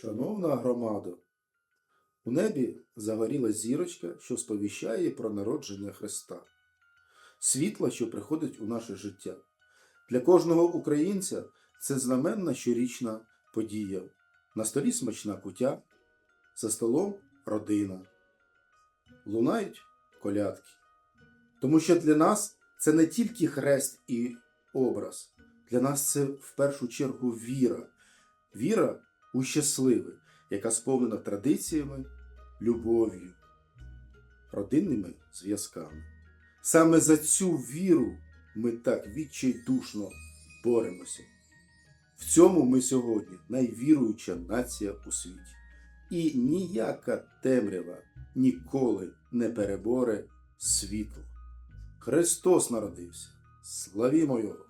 Шановна громада, у небі загоріла зірочка, що сповіщає про народження Христа, світло, що приходить у наше життя. Для кожного українця це знаменна щорічна подія. На столі смачна кутя, за столом родина. Лунають колядки. Тому що для нас це не тільки хрест і образ, для нас це в першу чергу віра. Віра у щасливе, яка сповнена традиціями, любов'ю, родинними зв'язками. Саме за цю віру ми так відчайдушно боремося. В цьому ми сьогодні найвіруюча нація у світі. І ніяка темрява ніколи не переборе світло. Христос народився. Славімо Його!